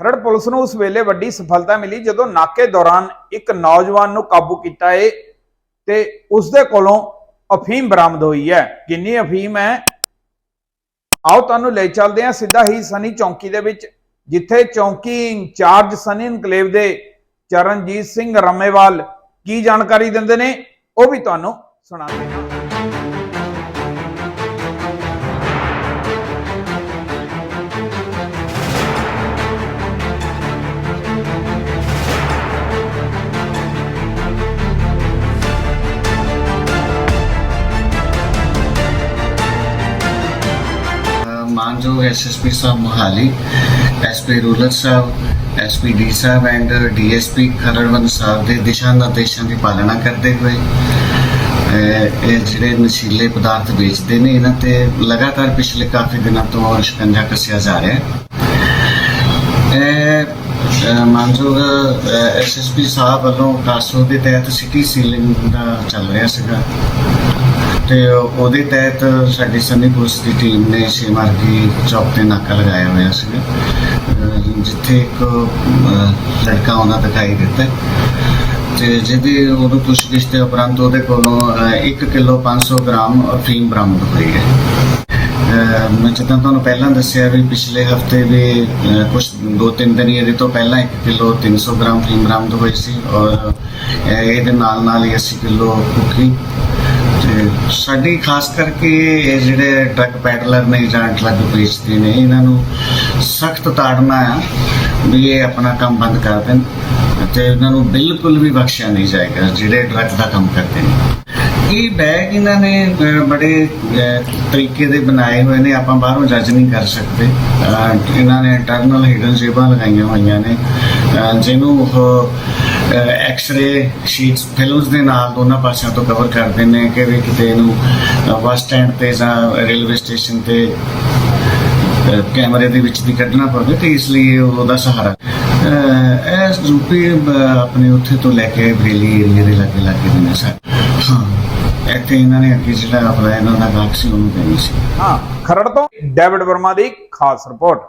Kharar police ਨੂੰ ਉਸ ਵੇਲੇ ਵੱਡੀ ਸਫਲਤਾ ਮਿਲੀ ਜਦੋਂ ਨਾਕੇ ਦੌਰਾਨ ਇੱਕ ਨੌਜਵਾਨ ਨੂੰ ਕਾਬੂ ਕੀਤਾ ਏ ਤੇ ਉਸ ਦੇ ਕੋਲੋਂ ਅਫੀਮ ਬਰਾਮਦ ਹੋਈ ਹੈ। ਕਿੰਨੀ ਅਫੀਮ ਹੈ? ਆਓ ਤੁਹਾਨੂੰ ਲੈ ਚੱਲਦੇ ਹਾਂ ਸਿੱਧਾ ਹੀ ਸਨੀ ਚੌਂਕੀ ਦੇ ਵਿੱਚ, ਜਿੱਥੇ ਚੌਂਕੀ ਇੰਚਾਰਜ ਸਨੀ ਇਨਕਲੇਵ ਦੇ ਚਰਨਜੀਤ ਸਿੰਘ ਰਮੇਵਾਲ ਕੀ ਜਾਣਕਾਰੀ ਦਿੰਦੇ ਨੇ, ਉਹ ਵੀ ਤੁਹਾਨੂੰ ਸੁਣਾਉਂਦੇ ਹਾਂ। ਮਾਨਯੋਗ ਐਸਐਸਪੀ ਸਾਹਿਬ ਮੋਹਾਲੀ ਐਸਪੀ ਰੂਲਰ ਸਾਹਿਬ ਐਸਪੀ ਸਾਹਿਬ ਐਂਡ ਡੀਐਸਪੀ ਖਰੜਵੰਦ ਸਾਹਿਬ ਦੇ ਦਿਸ਼ਾ ਨਿਰਦੇਸ਼ਾਂ ਦੀ ਪਾਲਣਾ ਕਰਦੇ ਹੋਏ ਇਹ ਜਿਹੜੇ ਨਸ਼ੀਲੇ ਪਦਾਰਥ ਵੇਚਦੇ ਨੇ, ਇਹਨਾਂ ਤੇ ਲਗਾਤਾਰ ਪਿਛਲੇ ਕਾਫੀ ਦਿਨਾਂ ਤੋਂ ਸ਼ਿਕੰਜਾ ਕੱਸਿਆ ਜਾ ਰਿਹਾ ਹੈ। ਇਹ ਮਾਨਯੋਗ ਐਸਐਸਪੀ ਸਾਹਿਬ ਵੱਲੋਂ ਕਾਸੋ ਦੇ ਤਹਿਤ ਸਿਟੀ ਸੀਲਿੰਗ ਦਾ ਚੱਲ ਰਿਹਾ ਸੀਗਾ। ਤੇ ਉਹਦੇ ਤਹਿਤ ਸਾਡੀ ਸੰਨੀ ਪੁਲਿਸ ਦੀ ਟੀਮ ਨੇ ਛੇਮਾਰਗੀ ਚੌਕ ਤੇ ਨਾਕਾ ਲਗਾਇਆ ਹੋਇਆ ਸੀ ਜਿੱਥੇ ਇੱਕ ਲੜਕਾ ਆਉਂਦਾ ਦਿਖਾਈ ਦਿੱਤਾ ਤੇ ਜਿਹਦੀ ਉਹਨੂੰ ਪੁੱਛਗਿੱਛ ਦੇ ਉਪਰੰਤ ਉਹਦੇ ਕੋਲੋਂ 1 ਕਿਲੋ 500 ਗ੍ਰਾਮ ਅਫੀਮ ਬਰਾਮਦ ਹੋਈ ਹੈ। ਮੈਂ ਜਿੱਦਾਂ ਤੁਹਾਨੂੰ ਪਹਿਲਾਂ ਦੱਸਿਆ ਵੀ ਪਿਛਲੇ ਹਫ਼ਤੇ ਵੀ ਅਹ, ਕੁਝ ਦੋ ਤਿੰਨ ਦਿਨ ਇਹਦੇ ਤੋਂ ਪਹਿਲਾਂ 1 ਕਿਲੋ 300 ਗ੍ਰਾਮ ਫੀਮ ਬਰਾਮਦ ਹੋਈ ਸੀ ਔਰ ਇਹਦੇ ਨਾਲ ਨਾਲ ਹੀ 80 ਕਿਲੋ ਕੁਕੀ ਤੇ ਸਾਡੀ ਖਾਸ ਕਰਕੇ ਇਹ ਜਿਹੜੇ ਡਰੱਗ ਪੈਡਲਰ ਨੇ ਜਾਂ ਡਰੱਗ ਵੇਚਦੇ ਨੇ, ਇਹਨਾਂ ਨੂੰ ਸਖਤ ਤਾੜਨਾ ਆ ਵੀ ਇਹ ਆਪਣਾ ਕੰਮ ਬੰਦ ਕਰ ਦੇਣ ਤੇ ਇਹਨਾਂ ਨੂੰ ਬਿਲਕੁਲ ਵੀ ਬਖਸ਼ਿਆ ਨਹੀਂ ਜਾਏਗਾ ਜਿਹੜੇ ਡਰੱਗ ਦਾ ਕੰਮ ਕਰਦੇ ਨੇ। ਇਹ ਬੈਗ ਇਹਨਾਂ ਨੇ ਬੜੇ ਤਰੀਕੇ ਦੇ ਬਣਾਏ ਹੋਏ ਨੇ, ਆਪਾਂ ਬਾਹਰੋਂ ਜੱਜ ਨਹੀਂ ਕਰ ਸਕਦੇ। ਇਹਨਾਂ ਨੇ ਇੰਟਰਨਲ ਹਿਡਨ ਜੇਬਾਂ ਲਗਾਈਆਂ ਹੋਈਆਂ ਨੇ। ਜਿਹਨੂੰ ਉਹ ਐਕਸ-ਰੇ ਸ਼ੀਟਸ ਫਿਲਮਸ ਦੇ ਨਾਲ ਦੋਨਾਂ ਪਾਸਿਆਂ ਤੋਂ ਕਵਰ ਕਰਦੇ ਨੇ ਕਿ ਵੀ ਕਿਤੇ ਇਹਨੂੰ ਬੱਸ ਸਟੈਂਡ ਤੇ ਜਾਂ ਰੇਲਵੇ ਸਟੇਸ਼ਨ ਤੇ ਕੈਮਰੇ ਦੇ ਵਿੱਚ ਦੀ ਕੱਢਣਾ ਪਵੇ ਤੇ ਇਸ ਲਈ ਉਹਦਾ ਸਹਾਰਾ। ਅਹ, ਯੂਪੀ ਆਪਣੇ ਉੱਥੇ ਤੋਂ ਲੈ ਕੇ ਬਰੇਲੀ ਏਰੀਆ ਦੇ ਲਾਗੇ ਲਾਗੇ ਦੇ ਨੇ ਸਰ। ਹਾਂ ਇੱਥੇ ਇਹਨਾਂ ਨੇ ਅੱਗੇ ਜਿਹੜਾ ਆਪਣਾ ਇਹਨਾਂ ਦਾ ਗਾਹਕ ਸੀ ਉਹਨੂੰ ਦੇਣੀ ਸੀ। ਹਾਂ ਖਰੜ ਤੋਂ ਡੇਵਿਡ ਵਰਮਾ ਦੀ ਖਾਸ ਰਿਪੋਰਟ।